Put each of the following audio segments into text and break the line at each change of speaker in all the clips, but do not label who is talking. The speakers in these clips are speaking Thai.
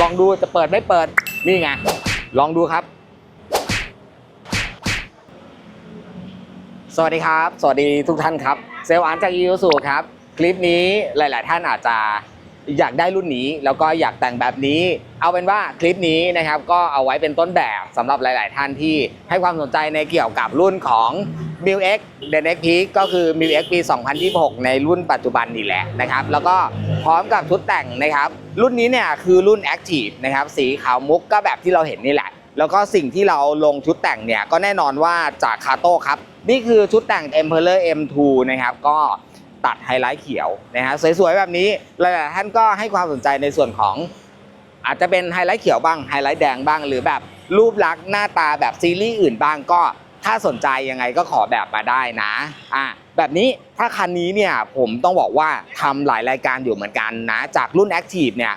ลองดูจะเปิดไม่เปิด นี่ไง ลองดูครับ สวัสดีครับ สวัสดีทุกท่านครับ เซลล์อานจากอี u ูครับ คลิปนี้หลาย ๆ ท่านอาจจะ อยากได้รุ่นนี้แล้วก็อยากแต่งแบบนี้ เอาเป็นว่าคลิปนี้นะครับก็เอาไว้เป็นต้นแบบสำหรับหลาย ๆ ท่านที่ให้ความสนใจในเกี่ยวกับรุ่นของ m i l X d e n X Peak ก็คือ m i l X ปี 2026 ในรุ่นปัจจุบันนี่แหละนะครับ แล้วก็พร้อมกับชุดแต่งนะครับ รุ่นนี้เนี่ยคือรุ่น Active นะครับสีขาวมุกก็แบบที่เราเห็นนี่แหละ แล้วก็สิ่งที่เราลงชุดแต่งเนี่ยก็แน่นอนว่าจากคาโต้ครับ นี่คือชุดแต่ง Emperor M2 นะครับก็ ตัดไฮไลท์เขียวนะฮะสวยๆแบบนี้หลายๆท่านก็ให้ความสนใจในส่วนของอาจจะเป็นไฮไลท์เขียวบ้างไฮไลท์แดงบ้าง หรือแบบรูปลักษณ์หน้าตาแบบซีรีส์อื่นบ้างก็ถ้าสนใจยังไงก็ขอแบบมาได้นะอะแบบนี้ถ้าคันนี้เนี่ยผมต้องบอกว่าทำหลายรายการอยู่เหมือนกันนะ จากรุ่น Active เนี่ย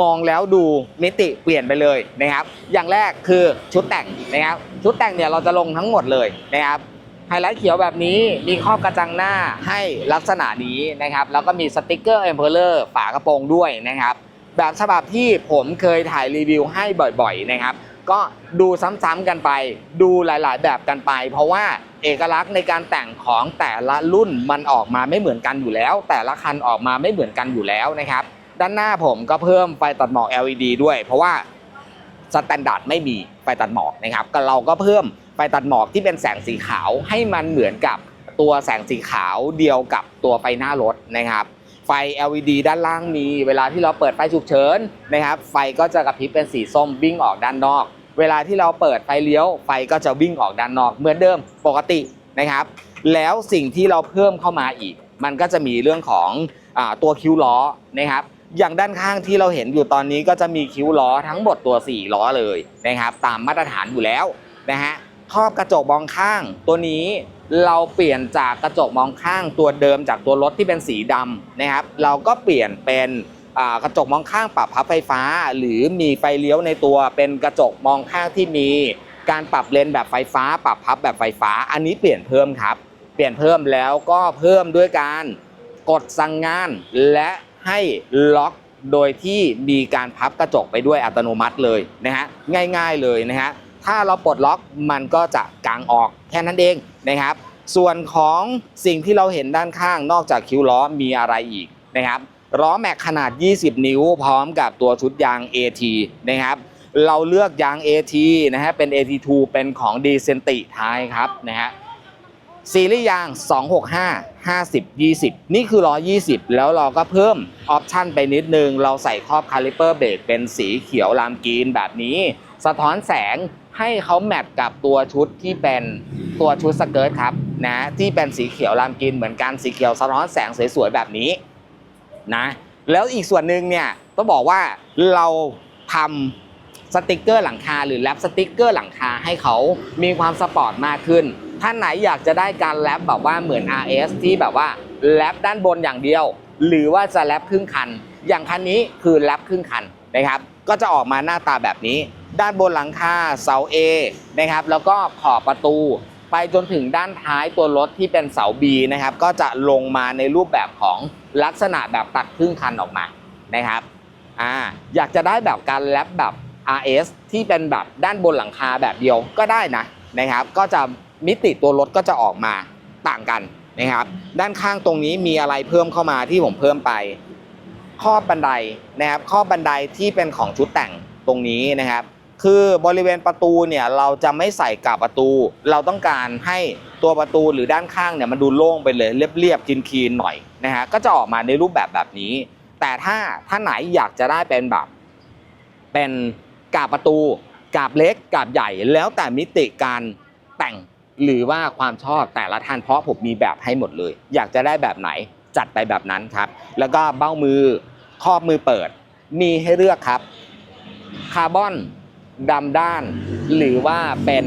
มองแล้วดูมิติเปลี่ยนไปเลยนะครับ อย่างแรกคือชุดแต่งนะครับ ชุดแต่งเนี่ยเราจะลงทั้งหมดเลยนะครับ ไฮไลท์เขียวแบบนี้มีครอบกระจังหน้าให้ลักษณะนี้นะครับ แล้วก็มีสติกเกอร์เอ็มเพลเลอร์ฝากระโปรงด้วยนะครับ แบบฉบับที่ผมเคยถ่ายรีวิวให้บ่อยๆนะครับ ก็ดูซ้ำๆกันไป ดูหลายๆ แบบกันไป เพราะว่าเอกลักษณ์ในการแต่งของแต่ละรุ่นมันออกมาไม่เหมือนกันอยู่แล้ว แต่ละคันออกมาไม่เหมือนกันอยู่แล้วนะครับ ด้านหน้าผมก็เพิ่มไฟตัดหมอก LED ด้วย เพราะว่าสแตนดาร์ดไม่มีไฟตัดหมอกนะครับก็เราก็เพิ่ม ไฟตัดหมอกที่เป็นแสงสีขาวให้มันเหมือนกับตัวแสงสีขาวเดียวกับตัวไฟหน้ารถนะครับ ไฟ LED ด้านล่างมีเวลาที่เราเปิดไฟฉุกเฉินนะครับ ไฟก็จะกระพริบเป็นสีส้มวิ่งออกด้านนอก เวลาที่เราเปิดไฟเลี้ยวไฟก็จะวิ่งออกด้านนอก เหมือนเดิมปกตินะครับ แล้วสิ่งที่เราเพิ่มเข้ามาอีก มันก็จะมีเรื่องของอตัวคิ้วล้อนะครับอย่างด้านข้างที่เราเห็นอยู่ตอนนี้ก็จะมีคิ้วล้อทั้งหมดตัว 4 ล้อเลยนะครับ ตามมาตรฐานอยู่แล้วนะฮะ ครอบกระจกมองข้างตัวนี้เราเปลี่ยนจากกระจกมองข้างตัวเดิมจากตัวรถที่เป็นสีดำนะครับ เราก็เปลี่ยนเป็นกระจกมองข้างปรับพับไฟฟ้า หรือมีไฟเลี้ยวในตัวเป็นกระจกมองข้างที่มี การปรับเลนแบบไฟฟ้า ปรับพับแบบไฟฟ้า อันนี้เปลี่ยนเพิ่มครับ เปลี่ยนเพิ่มแล้วก็เพิ่มด้วยการกดสั่งงาน และให้ล็อกโดยที่มีการพับกระจกไปด้วยอัตโนมัติเลยนะฮะง่าย ๆเลยนะฮะ ถ้าเราปลดล็อกมันก็จะกางออกแค่นั้นเองนะครับ ส่วนของสิ่งที่เราเห็นด้านข้างนอกจากคิ้วล้อมีอะไรอีกนะครับล้อแม็กขนาด 20 นิ้วพร้อมกับตัวชุดยาง AT นะครับเราเลือกยาง AT นะฮะเป็น AT2 เป็นของ d c e n t i ท้ายครับนะฮะซีรีส์ยาง 265 50 20 นี่คือล้อ 20 แล้วเราก็เพิ่มออปชันไปนิดนึง เราใส่ครอบคาลิเปอร์เบรกเป็นสีเขียวลามกรีนแบบนี้ สะท้อนแสง ให้เขาแมทกับตัวชุดที่เป็นตัวชุดสเกิร์ตครับนะที่เป็นสีเขียวลามกรีนเหมือนกันสีเขียวสะท้อนแสงสวยๆแบบนี้นะแล้วอีกส่วนหนึ่งเนี่ยต้องบอกว่าเราทำสติกเกอร์หลังคาหรือแรปสติกเกอร์หลังคาให้เขามีความสปอร์ตมากขึ้นท่านไหนอยากจะได้การแรปแบบว่าเหมือน RS ที่แบบว่าแรปด้านบนอย่างเดียว หรือว่าจะแรปครึ่งคัน อย่างคันนี้คือแรปครึ่งคันนะครับ ก็จะออกมาหน้าตาแบบนี้ ด้านบนหลังคาเสา A นะครับแล้วก็ขอบประตู ไปจนถึงด้านท้ายตัวรถที่เป็นเสา B นะครับก็จะลงมาในรูปแบบของลักษณะแบบตัดครึ่งคันออกมานะครับอ่าอยากจะได้แบบการแรปแบบ RS ที่เป็นแบบด้านบนหลังคาแบบเดียวก็ได้นะนะครับ ก็จะมิติตัวรถก็จะออกมาต่างกันนะครับ ด้านข้างตรงนี้มีอะไรเพิ่มเข้ามาที่ผมเพิ่มไป ข้อบันไดนะครับ ข้อบันไดที่เป็นของชุดแต่งตรงนี้นะครับ คือบริเวณประตูเนี่ยเราจะไม่ใส่กับประตู เราต้องการให้ตัวประตูหรือด้านข้างเนี่ยมันดูโล่งไปเลยเรียบๆคีนๆหน่อยนะฮะก็จะออกมาในรูปแบบแบบนี้ แต่ถ้าถ้าไหนอยากจะได้เป็นแบบเป็นกาบประตูกาบเล็กกาบใหญ่แล้วแต่มิติการแต่งหรือว่าความชอบแต่ละท่านเพราะผมมีแบบให้หมดเลย อยากจะได้แบบไหนจัดไปแบบนั้นครับ แล้วก็เบ้ามือครอบมือเปิด มีให้เลือกครับ คาร์บอน ดำด้าน หรือว่าเป็น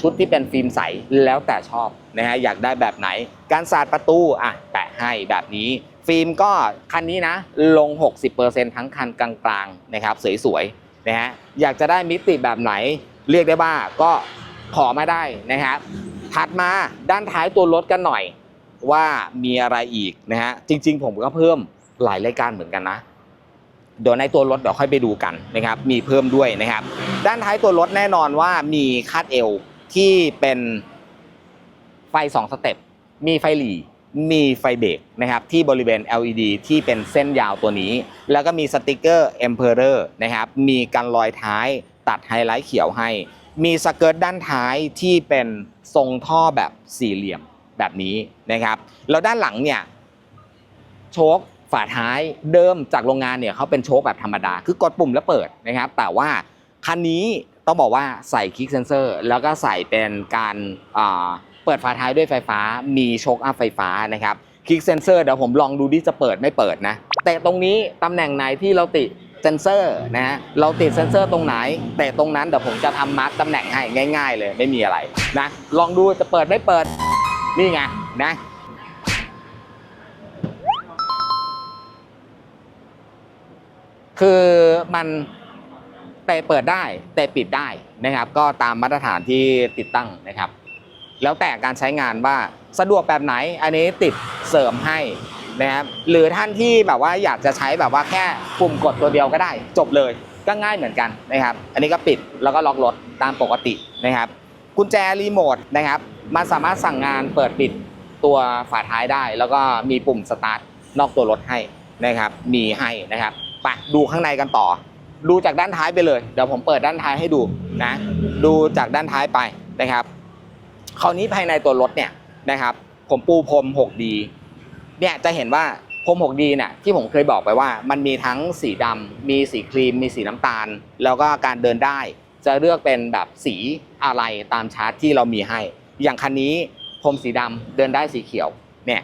ชุดที่เป็นฟิล์มใสแล้วแต่ชอบนะฮะอยากได้แบบไหน การสาดประตูอะแปะให้แบบนี้ ฟิล์มก็คันนี้นะลง 60%ทั้งคันกลางๆนะครับสวยๆนะฮะอยากจะได้มิติแบบไหน เรียกได้ว่าก็ขอมาได้นะครับถัดมาด้านท้ายตัวรถกันหน่อยว่ามีอะไรอีกนะฮะจริง ๆ ผมก็เพิ่มหลายรายการเหมือนกันนะ เดี๋ยวในตัวรถเดี๋ยวค่อยไปดูกันนะครับ มีเพิ่มด้วยนะครับ ด้านท้ายตัวรถแน่นอนว่ามีคาดเอวที่เป็นไฟ2สเต็ป มีไฟหลีมีไฟเบรกนะครับที่บริเวณ LED ที่เป็นเส้นยาวตัวนี้ แล้วก็มีสติกเกอร์ Emperor นะครับ มีกันรอยท้ายตัดไฮไลท์เขียวให้ มีสเกิร์ตด้านท้ายที่เป็นทรงท่อแบบสี่เหลี่ยมแบบนี้นะครับ แล้วด้านหลังเนี่ยโชค ฝาท้ายเดิมจากโรงงานเนี่ยเขาเป็นโชคแบบธรรมดา คือกดปุ่มแล้วเปิดนะครับ แต่ว่าคันนี้ต้องบอกว่าใส่คลิกเซนเซอร์แล้วก็ใส่เป็นการเปิดฝาท้ายด้วยไฟฟ้า มีโชคอัพไฟฟ้านะครับคลิกเซนเซอร์เดี๋ยวผมลองดูดิจะเปิดไม่เปิดนะ แต่ตรงนี้ตำแหน่งไหนที่เราติดเซนเซอร์นะฮะเราติดเซนเซอร์ตรงไหน แต่ตรงนั้นเดี๋ยวผมจะทำมาร์กตำแหน่งให้ง่าย ๆ เลยไม่มีอะไรนะลองดูจะเปิดไม่เปิดนี่ไงนะ คือมันแต่เปิดได้แต่ปิดได้นะครับ ก็ตามมาตรฐานที่ติดตั้งนะครับ แล้วแต่การใช้งานว่าสะดวกแบบไหนอันนี้ติดเสริมให้นะครับหรือท่านที่แบบว่าอยากจะใช้แบบว่าแค่ปุ่มกดตัวเดียวก็ได้ จบเลยก็ง่ายเหมือนกันนะครับ อันนี้ก็ปิดแล้วก็ล็อกรถตามปกตินะครับ กุญแจรีโมทนะครับ มันสามารถสั่งงานเปิดปิดตัวฝาท้ายได้ แล้วก็มีปุ่มสตาร์ทนอกตัวรถให้นะครับ มีให้นะครับ ไปดูข้างในกันต่อ ดูจากด้านท้ายไปเลย เดี๋ยวผมเปิดด้านท้ายให้ดูนะ ดูจากด้านท้ายไปนะครับ คราวนี้ภายในตัวรถเนี่ยนะครับ ผมปูพรม 6D เนี่ยจะเห็นว่าพรม 6D เนี่ยที่ผมเคยบอกไปว่า มันมีทั้งสีดำมีสีครีม มีสีน้ำตาล แล้วก็การเดินได้ จะเลือกเป็นแบบสีอะไรตามชาร์ตที่เรามีให้ อย่างคันนี้พรมสีดำเดินได้สีเขียวเนี่ย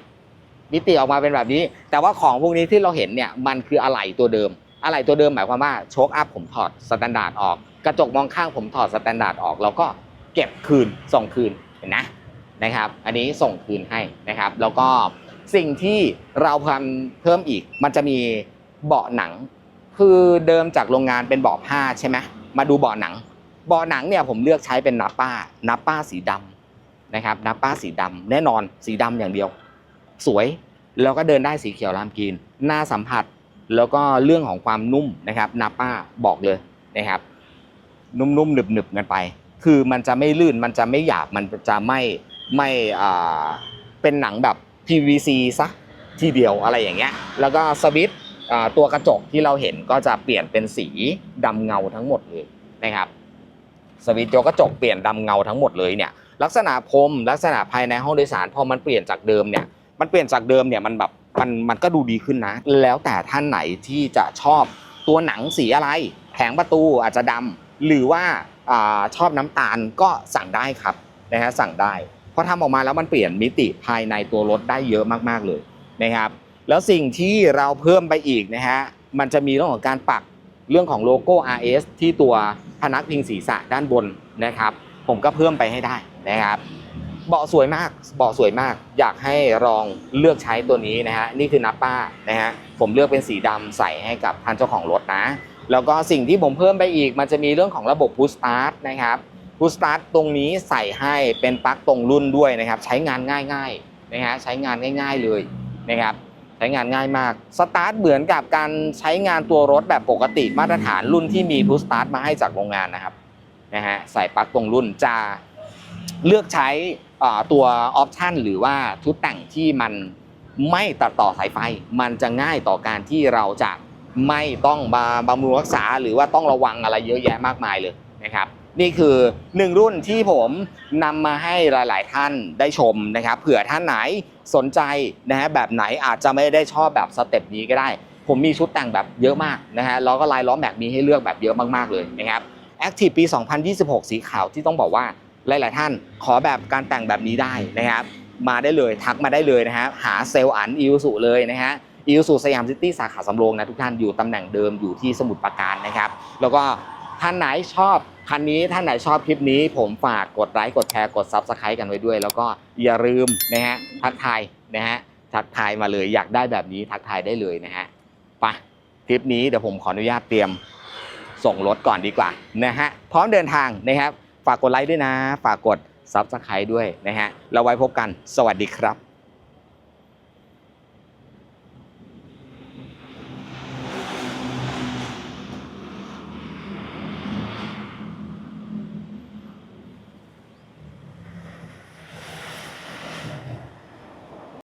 มิติออกมาเป็นแบบนี้ แต่ว่าของพวกนี้ที่เราเห็นเนี่ยมันคืออะไหล่ตัวเดิม อะไหล่ตัวเดิมหมายความว่าโชคอัพผมถอดสแตนดาร์ดออก กระจกมองข้างผมถอดสแตนดาร์ดออก แล้วก็เก็บคืนส่งคืนเห็นนะนะครับ อันนี้ส่งคืนให้นะครับ แล้วก็สิ่งที่เราพันเพิ่มอีก มันจะมีเบาะหนัง คือเดิมจากโรงงานเป็นเบาะผ้าใช่ไหมมาดูเบาะหนังเบาะหนังเนี่ยผมเลือกใช้เป็นนาป้านาป้าสีดำนะครับนาป้าสีดำแน่นอนสีดำอย่างเดียว สวยแล้วก็เดินได้สีเขียวรามกีนหน้าสัมผัส แล้วก็เรื่องของความนุ่มนะครับนาป้าบอกเลยนะครับ นุ่มๆหนึบๆกันไป คือมันจะไม่ลื่นมันจะไม่หยาบมันจะไม่ไม่อ่าเป็นหนังแบบ PVC ซะทีเดียวอะไรอย่างเงี้ย แล้วก็สวิตตัวกระจกที่เราเห็นก็จะเปลี่ยนเป็นสีดำเงาทั้งหมดเลยนะครับสวิตตัวกระจกเปลี่ยนดำเงาทั้งหมดเลยเนี่ยลักษณะพรมลักษณะภายในห้องโดยสารพอมันเปลี่ยนจากเดิมเนี่ย มันเปลี่ยนจากเดิมเนี่ยมันแบบมันมันก็ดูดีขึ้นนะ แล้วแต่ท่านไหนที่จะชอบตัวหนังสีอะไรแผงประตูอาจจะดำหรือว่าชอบน้ำตาลก็สั่งได้ครับนะฮะสั่งได้เพราะทำออกมาแล้วมันเปลี่ยนมิติภายในตัวรถได้เยอะมากๆเลยนะครับแล้วสิ่งที่เราเพิ่มไปอีกนะฮะมันจะมีเรื่องของการปักเรื่องของโลโก้ RS ที่ตัวพนักพิงศีรษะด้านบนนะครับ ผมก็เพิ่มไปให้ได้นะครับ เบาะสวยมากเบาะสวยมาก อยากให้ลองเลือกใช้ตัวนี้นะฮะนี่คือนับป้านะฮะผมเลือกเป็นสีดำใส่ให้กับท่านเจ้าของรถนะ แล้วก็สิ่งที่ผมเพิ่มไปอีก มันจะมีเรื่องของระบบ Push Start นะครับ Push Start ตรงนี้ใส่ให้เป็นปลั๊กตรงรุ่นด้วยนะครับ ใช้งานง่ายๆนะฮะใช้งานง่าย ๆเลยนะครับใช้งานง่ายมาก สตาร์ทเหมือนกับการใช้งานตัวรถแบบปกติมาตรฐานรุ่นที่มี Push Start มาให้จากโรงงานนะครับนะฮะใส่ปลั๊กตรงรุ่นจะเลือกใช้ ตัวออปชันหรือว่าชุดแต่งที่มันไม่ตัดต่อสายไฟ มันจะง่ายต่อการที่เราจะไม่ต้องมาบำรุงรักษา หรือว่าต้องระวังอะไรเยอะแยะมากมายเลยนะครับ นี่คือหนึ่งรุ่นที่ผมนำมาให้หลาย ๆ ท่านได้ชมนะครับเผื่อท่านไหนสนใจนะฮะแบบไหนอาจจะไม่ได้ชอบแบบสเต็ปนี้ก็ได้ ผมมีชุดแต่งแบบเยอะมากนะฮะแล้วก็ลายล้อมแม็กมีให้เลือกแบบเยอะมากๆเลยนะครับ Active ปี 2026 สีขาวที่ต้องบอกว่า หลาย ๆ ท่านขอแบบการแต่งแบบนี้ได้นะครับ มาได้เลยทักมาได้เลยนะฮะหาเซลล์อันอิวสุเลยนะฮะอิวสุสยามซิตี้สาขาสำโรงนะทุกท่านอยู่ตำแหน่งเดิมอยู่ที่สมุทรปราการนะครับ แล้วก็ท่านไหนชอบคันนี้ท่านไหนชอบคลิปนี้ ผมฝากกดไลค์กดแชร์กดซับสไครต์กันไว้ด้วย แล้วก็อย่าลืมนะฮะทักทายนะฮะทักทายมาเลยอยากได้แบบนี้ทักทายได้เลยนะฮะไปคลิปนี้เดี๋ยวผมขออนุญาตเตรียมส่งรถก่อนดีกว่านะฮะพร้อมเดินทางนะครับ ฝากกดไลค์ด้วยนะ ฝากกด s u b สไครต์ด้วยนะฮะเราไว้พบกัน สวัสดีครับ